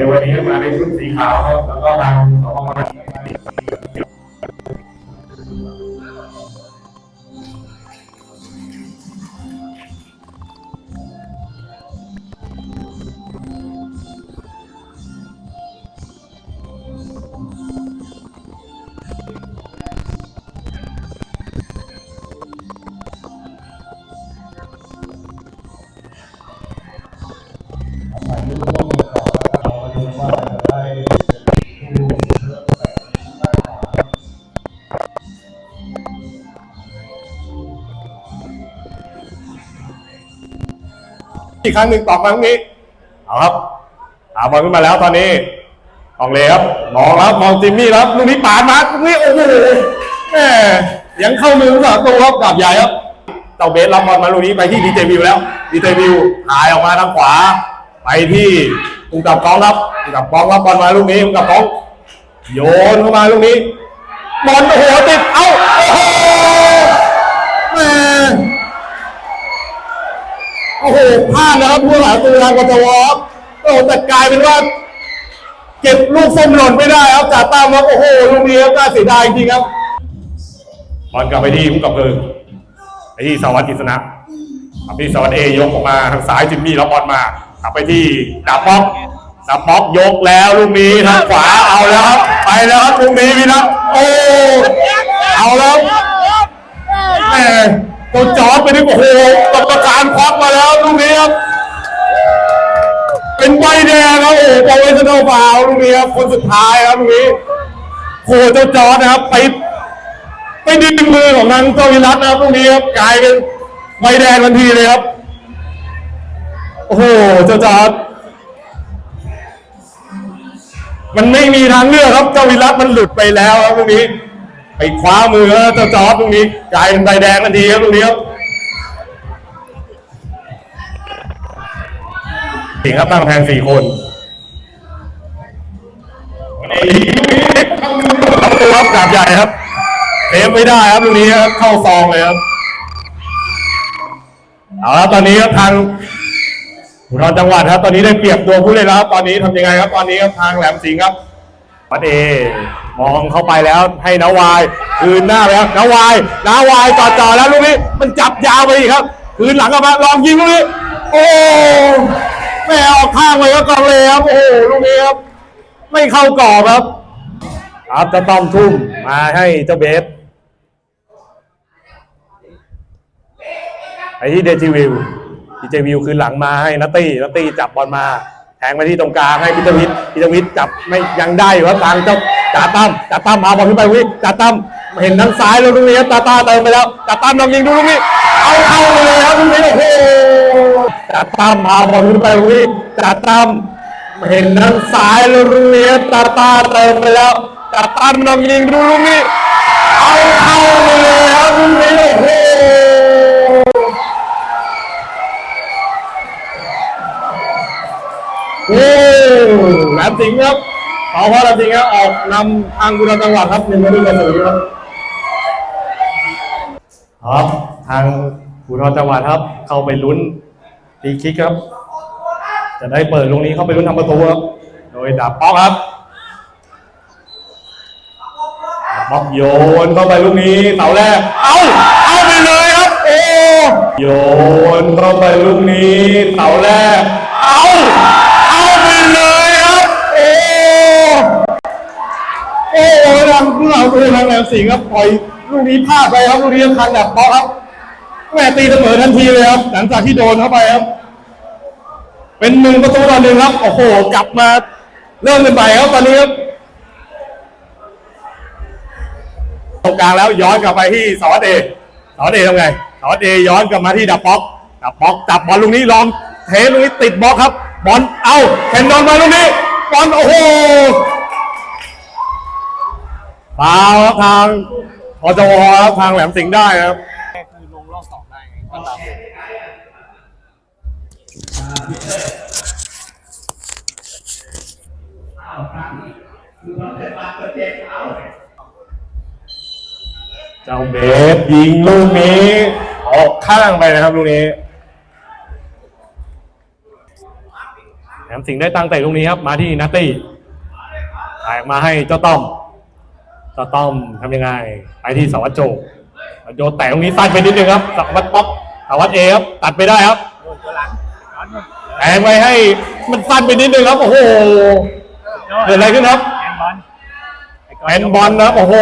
ในวันนี้มาในชุดสีขาวครับแล้วก็ทาง อีกครั้งหนึ่งตอกมาตรงนี้เอาครับเอาบอลขึ้นมาแล้วตอนนี้อองเลยครับมองแล้วมองจิมมี่ครับลูกนี้ปาดมาลูกนี้โอ้โหแหมยังเข้ามือผู้สาประตูครับดาบใหญ่ครับเต่าเบสรับบอลมาลูกนี้ไปที่ดีเจวิวแล้วดีเจวิวหายออกมาทางขวา ไปที่คุงกับกองครับคุงกับกองรับบอลมาลูกนี้คุงกับกองโยนเข้ามาลูกนี้บอลโอ้โหติดเอ้า อ้โหพลาดนะครับผู้หลาตัวทางกทวครับโอ้โหแต่กลายเป็นว่า เก็บลูกส้มหล่นไม่ได้ครับจ่าตามครับโอ้โหลูกนี้ครับน่าเสียดายจริงครับบอลกลับไปที่ผู้กับเพลิงไปที่สวัสดิ์กฤษณะกลับไปที่สวัสดิ์เอยกออกมาทางซ้ายจิมมี่แล้วบอลมากลับไปที่ดาบป๊อกดาบป๊อกยกแล้วลูกนี้ทางขวาเอาแล้วครับไปแล้วครับลูกนี้พี่นะโอ้เอาแล้ว ตัวจอร์ดไปนี่โอ้โหกรรมการควักมาแล้วลูกนี้ครับ เป็นใบแดงครับโอ้โหโปรเฟชชั่นอลฟาวลูกนี้ครับคนสุดท้ายครับลูกนี้โอ้โหเจ้าจอร์ดนะครับไปไปดึงมือของทางเจ้าวิรัตนะครับลูกนี้ครับกลายเป็นใบแดงทันทีเลยครับ โอ้โหเจ้าจอร์ดมันไม่มีทางเลือกครับเจ้าวิรัตมันหลุดไปแล้วครับลูกนี้ ไปคว้ามือแล้วเจ้าจอร์ดตรงนี้กลายเป็นใบแดงทันทีครับตรงนี้ครับสิงครับตั้งแทนสี่คนประตูครับดาบใหญ่ครับเซฟไม่ได้ครับตรงนี้ครับเข้าซองเลยครับเอาละตอนนี้ครับทางอุดรจังหวัดครับ ตอนนี้ได้เปรียบตัวผู้เล่นแล้วตอนนี้ทำยังไงครับ ตอนนี้ครับทางแหลมสิงห์ครับ วัดเอ มองเข้าไปแล้วให้นาวายคืนหน้าไปครับนาวายนาวายต่อจ่อแล้วลูกนี้มันจับยาวไปอีกครับ คืนหลังกลับมาลองยิงลูกนี้โอ้แม่ออกข้างไปก็กองเลยครับโอ้ลูกนี้ครับไม่เข้ากรอบครับครับจะต้อมทุ่มมาให้เจ้าเบสไปที่เดจิวิวดีเจวิวคืนหลังมาให้นัตตี้นัตตี้จับบอลมา แทงไปที่ตรงกลางให้พิทวิทย์พิทวิทย์จับไม่ยังได้อยู่ครับทางเจ้าจ่าตั้มจ่าตั้มพาบอลขึ้นไปวิจ่าตั้มเห็นทางซ้ายแล้วลูกนี้ตาตาเติมไปแล้วจ่าตั้มลองยิงดูลูกนี้เอาเข้าเลยครับลูกนี้โอ้โหจ่าตั้มพาบอลขึ้นไปวิจ่าตั้มเห็นทางซ้ายแล้วลูกนี้ตาตาเติมไปแล้วจ่าตั้มลองยิงดูลูกนี้เอาเข้าเลยครับลูกนี้โอ้โห โอ้แหลมสิงห์ครับเขาพอแหลมสิงห์ครับออกนำทางบุรีรัมย์จังหวัดครับหนึ่งประตูต่อศูนย์ครับครับทางบุรีรัมย์จังหวัดครับ เข้าไปลุ้นตีคิกครับ จะได้เปิดลูกนี้เข้าไปลุ้นทำประตูครับ โดยดาบป๊อกครับบป๊อกโยนเข้าไปลูกนี้เสาแรก เอาเอาไปเลยครับโอ้โยนเข้าไปลูกนี้เสาแรก เอา เราตัวทางแหลมสิงห์ครับปล่อยลูกนี้พลาดไปครับลูกนี้ทางดับป๊อกครับแม่ตีเสมอทันทีเลยครับหลังจากที่โดนเข้าไปครับ เป็นหนึ่งประตูต่อหนึ่งครับโอ้โหกลับมาเริ่มเป็นใหม่ครับตอนนี้ครับตรงกลางแล้วย้อนกลับไปที่สวัสดิ์เดชสวัสดิ์เดชทำไงสวัสดิ์เดชย้อนกลับมาที่ดับป๊อกดับป๊อกจับบอลลูกนี้ลองเทลูกนี้ติดบล็อกครับ บอลเอาแคนดอนมาลูกนี้บอลโอ้โห ฟาวครับทางพจวครับทางแหลมสิงห์ได้ครับคือลงรอบสองได้ไงก็ตามเจ้าเบสยิงลูกนี้ ออกข้างไปนะครับลูกนี้แหลมสิงห์ได้ตั้งเตะลูกนี้ครับ มาที่นัตตี้ถ่ายออกมาให้เจ้าต้อม เจ้าต้อมทำยังไง ไปที่สวัสดิ์โจสวัสดิ์โจแต่ตรงนี้สั้นไปนิดนึงครับสวัสดิ์ป๊อกสวัสดิ์เอครับตัดไปได้ครับโดนตัวหลังย้อนมาแทงไปให้มันสั้นไปนิดนึงครับ โอ้โหเกิดอะไรขึ้นครับแอนบอลไก้แอนบอลนะครับโอ้โห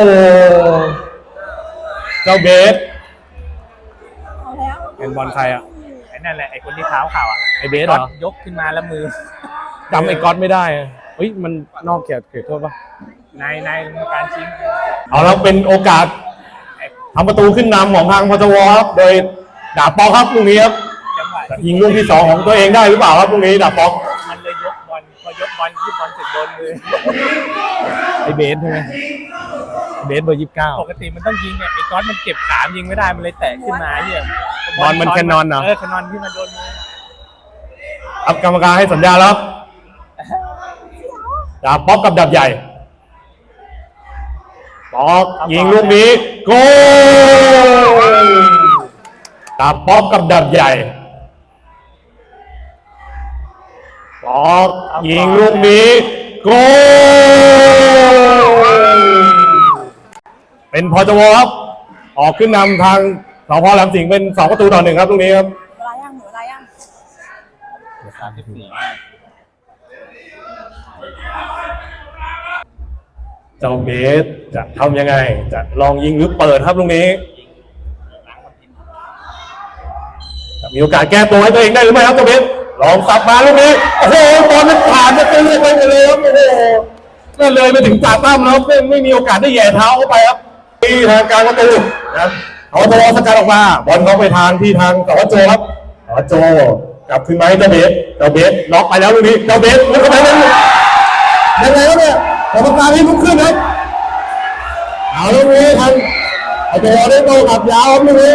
เจ้าเบสเอาแล้วแอนบอลใครอะไอ้นั่นแหละไอ้คนที่เท้าเข่าอะไอเบสเหรอยกขึ้นมาแล้วมือจำไอ้ก๊อตไม่ได้อะเฮ้ยมันนอกเขตเขตโทษปะ ในในการชิงเอาแล้วเป็นโอกาสทำประตูขึ้นนำของทางพจวครับโดยดาบปอกครับลูกนี้ครับจังหวะจะยิงลูกที่สองของตัวเองได้หรือเปล่าครับลูกนี้ดาบปอกมันเลยยกบอลพอยกบอลยิบบอลเสร็จโดนมือไอเบสใช่ไหมเบสเบอร์ยี่สิบเก้าปกติมันต้องยิงไงไอ้ก๊อตมันเก็บขามยิงไม่ได้มันเลยแตะขึ้นมาเหี้ยบอลมันแคนนอนเหรอเออแคนนอนที่มันโดนมือครับกรรมการให้สัญญาณแล้วครับดาบป๊อกกับดาบใหญ่ ป๊อกยิงลูกนี้โกลดาบป๊อกกับดาบใหญ่ป๊อกยิงลูกนี้โกลเป็นพอจวครับออกขึ้นนำทางสพแหลมสิงห์เป็นสองประตูต่อหนึ่งครับลูกนี้ครับเวลายังหนูเวลายัง เจ้าเบสจะทำยังไง จะลองยิงหรือเปิดครับลูกนี้จะมีโอกาสแก้ตัวให้ตัวเองได้หรือไม่ครับเจ้าเบสลองสับมาลูกนี้โอ้โหบอลมันผ่านไปเลยไปเลยครับโอ้โหนั่นเลยไปถึงจ่าตั้มแล้วครับไม่ไม่มีโอกาสได้แหย่เท้าเข้าไปครับที่ทางกลารประตูนะครับเอาตัวสกัดออกมาบอลเขาไปทางที่ทางสวัสดิ์โจครับสวัสดิ์โจกลับขึ้นมาให้เจ้าเบสเจ้าเบสล็อกไปแล้วลูกนี้เจ้าเบสลุกขึ้นไปแล้วยังไงครับเนี่ย กรรมการให้ลุกขึ้นครับเอาลูกนี้ทันเอาตัวได้โตกับยาวครับลูกนี้